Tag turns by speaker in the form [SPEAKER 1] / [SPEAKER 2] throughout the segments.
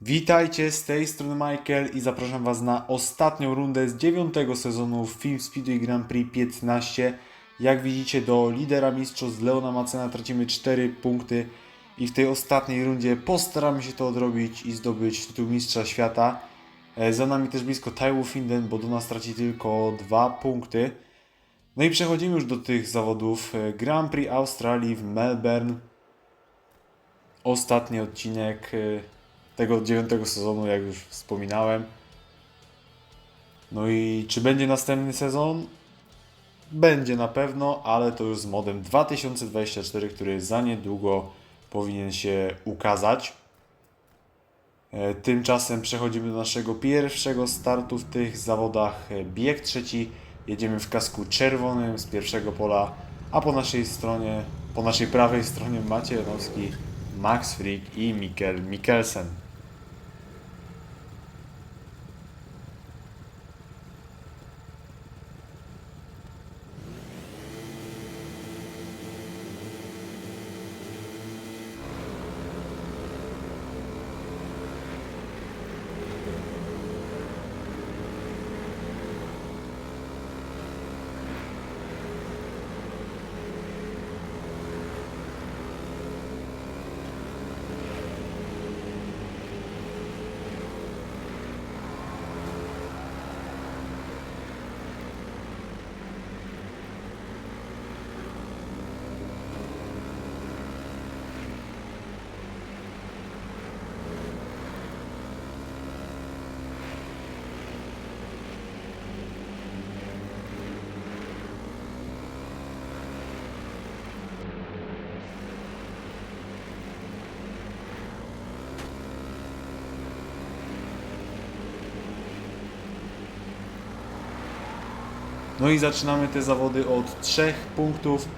[SPEAKER 1] Witajcie, z tej strony Michael i zapraszam Was na ostatnią rundę z dziewiątego sezonu Film Speedway Grand Prix 15. Jak widzicie do lidera mistrzostw Leona Macena tracimy 4 punkty i w tej ostatniej rundzie postaramy się to odrobić i zdobyć tytuł mistrza świata. E, Za nami też blisko Taiwu Finden, bo do nas traci tylko 2 punkty. No i przechodzimy już do tych zawodów. E, Grand Prix Australii w Melbourne. Ostatni odcinek e, tego dziewiątego sezonu, jak już wspominałem. No i czy będzie następny sezon? Będzie na pewno, ale to już z modem 2024, który za niedługo powinien się ukazać. E, Tymczasem przechodzimy do naszego pierwszego startu w tych zawodach. E, Bieg trzeci. Jedziemy w kasku czerwonym z pierwszego pola, a po naszej stronie, po naszej prawej stronie Maciej Janowski, Max Frick i Mikkel Mikkelsen. No i zaczynamy te zawody od trzech punktów,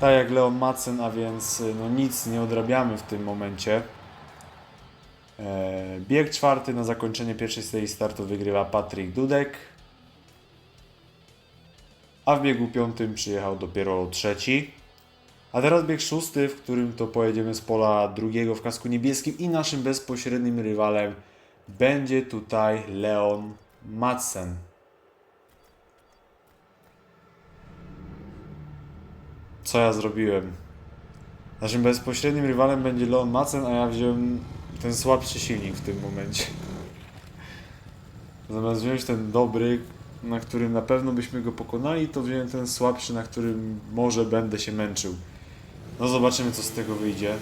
[SPEAKER 1] tak jak Leon Madsen, a więc no nic nie odrabiamy w tym momencie. E, Bieg czwarty na zakończenie pierwszej serii startu wygrywa Patryk Dudek, a w biegu piątym przyjechał dopiero trzeci. A teraz bieg szósty, w którym to pojedziemy z pola drugiego w kasku niebieskim i naszym bezpośrednim rywalem będzie tutaj Leon Madsen. Co ja zrobiłem. Naszym bezpośrednim rywalem będzie Leon Macen, a ja wziąłem ten słabszy silnik w tym momencie. Zamiast wziąć ten dobry, na którym na pewno byśmy go pokonali, to wziąłem ten słabszy, na którym może będę się męczył. No zobaczymy co z tego wyjdzie.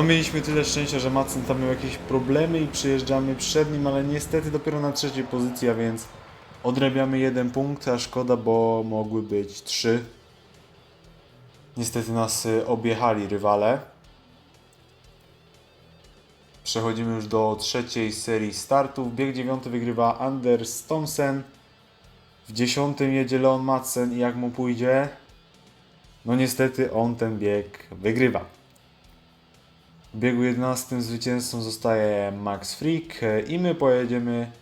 [SPEAKER 1] No mieliśmy tyle szczęścia, że Matson tam miał jakieś problemy i przyjeżdżamy przed nim, ale niestety dopiero na trzeciej pozycji, a więc odrabiamy jeden punkt, a szkoda, bo mogły być trzy. Niestety nas y, objechali rywale. Przechodzimy już do trzeciej serii startów. Bieg dziewiąty wygrywa Anders Thompson. W dziesiątym jedzie Leon Madsen i jak mu pójdzie? No niestety on ten bieg wygrywa. W biegu 11 zwycięzcą zostaje Max Frick e, i my pojedziemy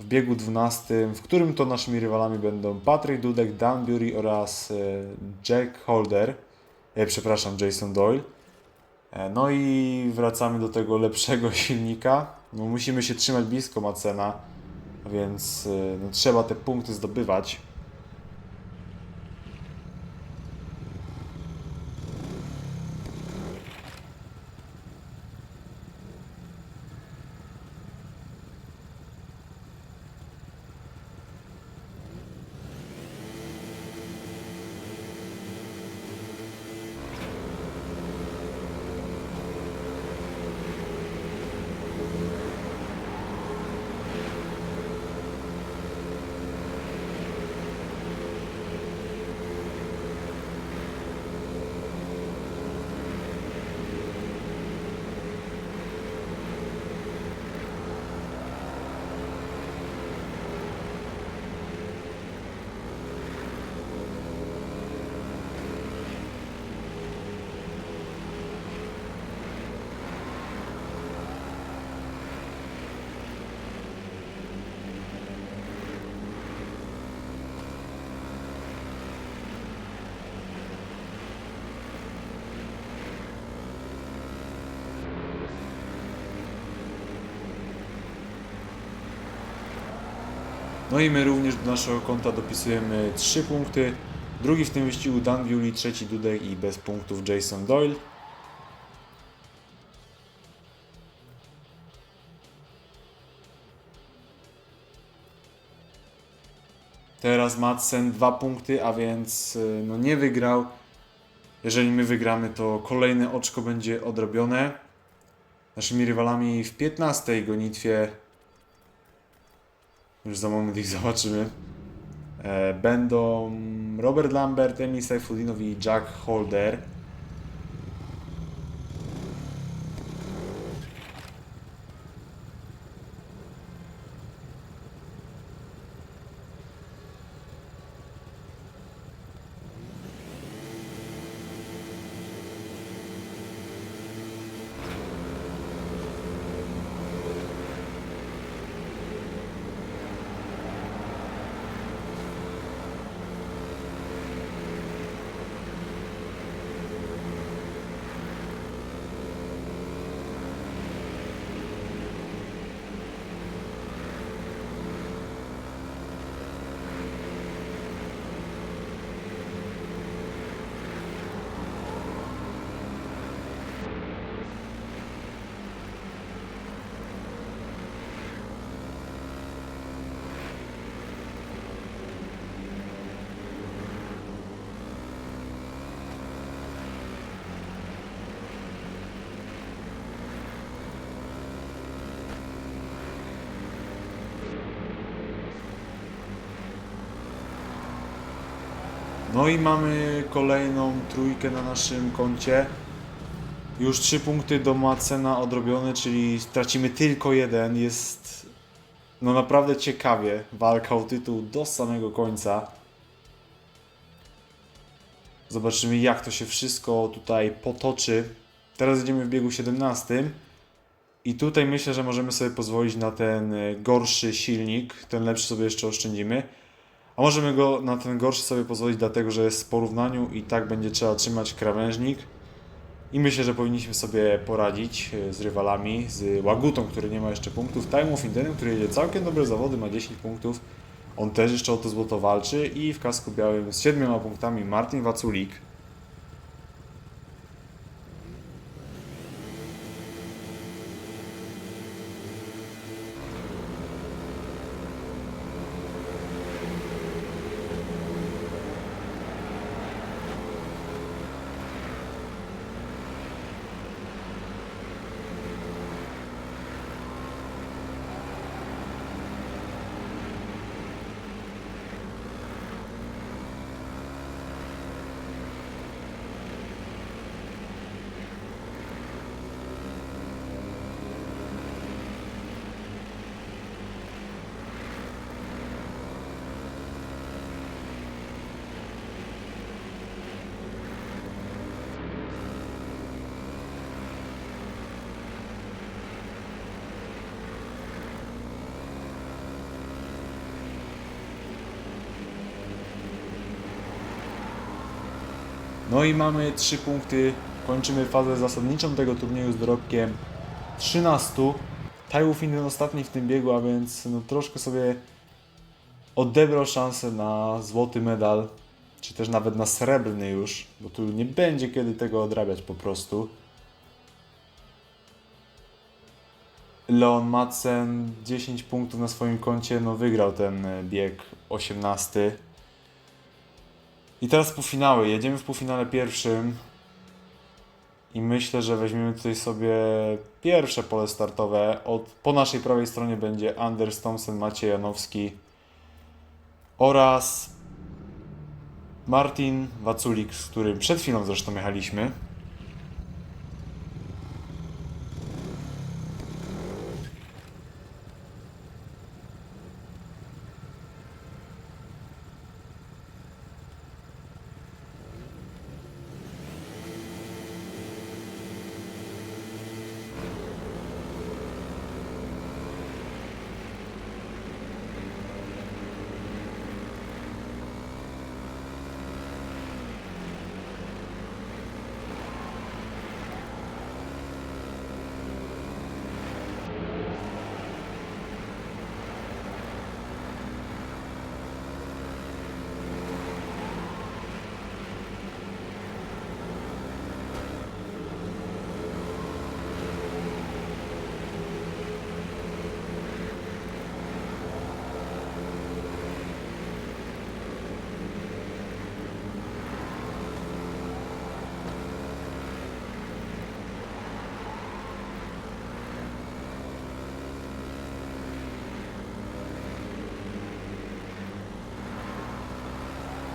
[SPEAKER 1] w biegu 12, w którym to naszymi rywalami będą Patrick Dudek, Dan Bury oraz e, Jack Holder, e, przepraszam, Jason Doyle. No i wracamy do tego lepszego silnika. No, musimy się trzymać blisko Macena, więc no, trzeba te punkty zdobywać. No i my również do naszego konta dopisujemy 3 punkty. Drugi w tym wyścigu Dan Bewley, trzeci Dudek i bez punktów Jason Doyle. Teraz Madsen dwa punkty, a więc y, no nie wygrał. Jeżeli my wygramy, to kolejne oczko będzie odrobione. Naszymi rywalami w 15 gonitwie, już za moment ich zobaczymy, e, będą Robert Lambert, Emil Saifudinow i Jack Holder. No i mamy kolejną trójkę na naszym koncie. Już trzy punkty do Macena odrobione, czyli stracimy tylko jeden. Jest no naprawdę ciekawie walka o tytuł do samego końca. Zobaczymy jak to się wszystko tutaj potoczy. Teraz jedziemy w biegu 17. I tutaj myślę, że możemy sobie pozwolić na ten e, gorszy silnik. Ten lepszy sobie jeszcze oszczędzimy. A możemy go na ten gorszy sobie pozwolić, dlatego że jest w porównaniu i tak będzie trzeba trzymać krawężnik. I myślę, że powinniśmy sobie poradzić e, z rywalami, z Łagutą, który nie ma jeszcze punktów, Time of Indenem, który jedzie całkiem dobre zawody, ma 10 punktów. On też jeszcze o to złoto walczy i w kasku białym z 7 punktami Martin Waculik. No i mamy 3 punkty. Kończymy fazę zasadniczą tego turnieju z dorobkiem 13. Tajów Indian ostatni w tym biegu, a więc no, troszkę sobie odebrał szansę na złoty medal, czy też nawet na srebrny już, bo tu nie będzie kiedy tego odrabiać po prostu. Leon Madsen 10 punktów na swoim koncie, no wygrał ten bieg 18. I teraz półfinały. Jedziemy w półfinale pierwszym. I myślę, że weźmiemy tutaj sobie pierwsze pole startowe. Od, po naszej prawej stronie będzie Anders Thompson, Maciej Janowski oraz Martin Waculik, z którym przed chwilą zresztą jechaliśmy.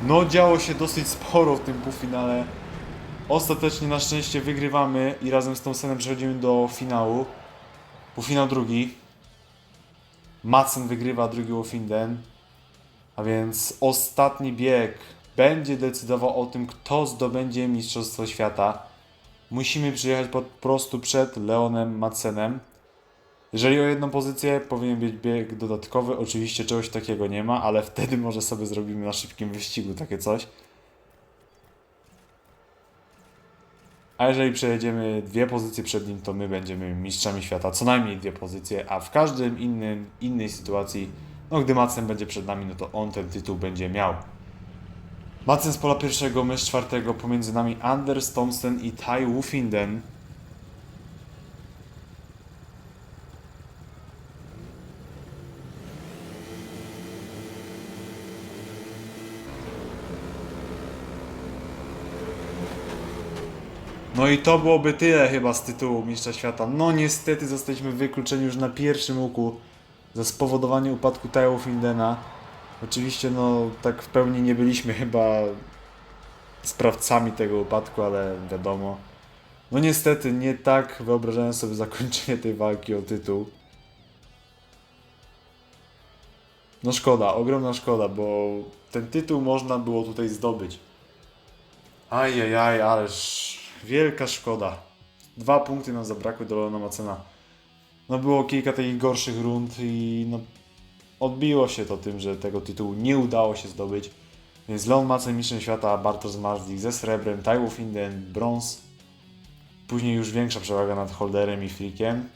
[SPEAKER 1] No działo się dosyć sporo w tym półfinale. Ostatecznie na szczęście wygrywamy i razem z Thompsonem przechodzimy do finału. Półfinał drugi. Madsen wygrywa drugi Wolfinden. A więc ostatni bieg będzie decydował o tym, kto zdobędzie Mistrzostwo Świata. Musimy przyjechać po prostu przed Leonem Madsenem. Jeżeli o jedną pozycję powinien być bieg dodatkowy, oczywiście czegoś takiego nie ma, ale wtedy może sobie zrobimy na szybkim wyścigu takie coś. A jeżeli przejedziemy dwie pozycje przed nim, to my będziemy mistrzami świata, co najmniej dwie pozycje, a w każdym innym, innej sytuacji, no gdy Madsen będzie przed nami, no to on ten tytuł będzie miał. Madsen z pola pierwszego, my z czwartego, pomiędzy nami Anders Thompson i Tai Wufinden. No i to byłoby tyle chyba z tytułu Mistrza Świata. No niestety zostaliśmy wykluczeni już na pierwszym łuku za spowodowanie upadku Tayo Findena. Oczywiście no tak w pełni nie byliśmy chyba sprawcami tego upadku, ale wiadomo. No niestety nie tak wyobrażałem sobie zakończenie tej walki o tytuł. No szkoda, ogromna szkoda, bo ten tytuł można było tutaj zdobyć. Ajajaj, ależ wielka szkoda. Dwa punkty nam zabrakły do Leona Macena. No było kilka takich gorszych rund i no odbiło się to tym, że tego tytułu nie udało się zdobyć. Więc Leon Macen mistrzem świata, Bartosz Marzlik ze srebrem, Taiwo Finden brąz. Później już większa przewaga nad Holderem i Flickiem.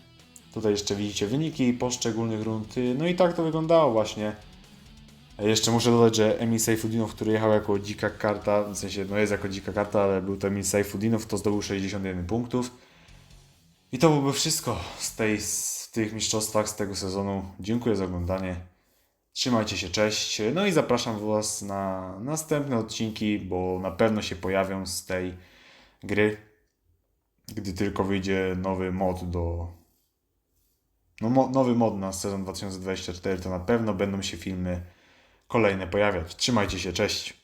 [SPEAKER 1] Tutaj jeszcze widzicie wyniki poszczególnych rund. No i tak to wyglądało właśnie. Jeszcze muszę dodać, że Emil Seyfudinow, który jechał jako dzika karta, w sensie no jest jako dzika karta, ale był to Emil Seyfudinow, to zdobył 61 punktów. I to byłoby wszystko z, tej, z tych mistrzostwach z tego sezonu. Dziękuję za oglądanie. Trzymajcie się, cześć. No i zapraszam Was na następne odcinki, bo na pewno się pojawią z tej gry, gdy tylko wyjdzie nowy mod do. No, mo- nowy mod na sezon 2024, to na pewno będą się filmy kolejne pojawiać. Trzymajcie się, cześć.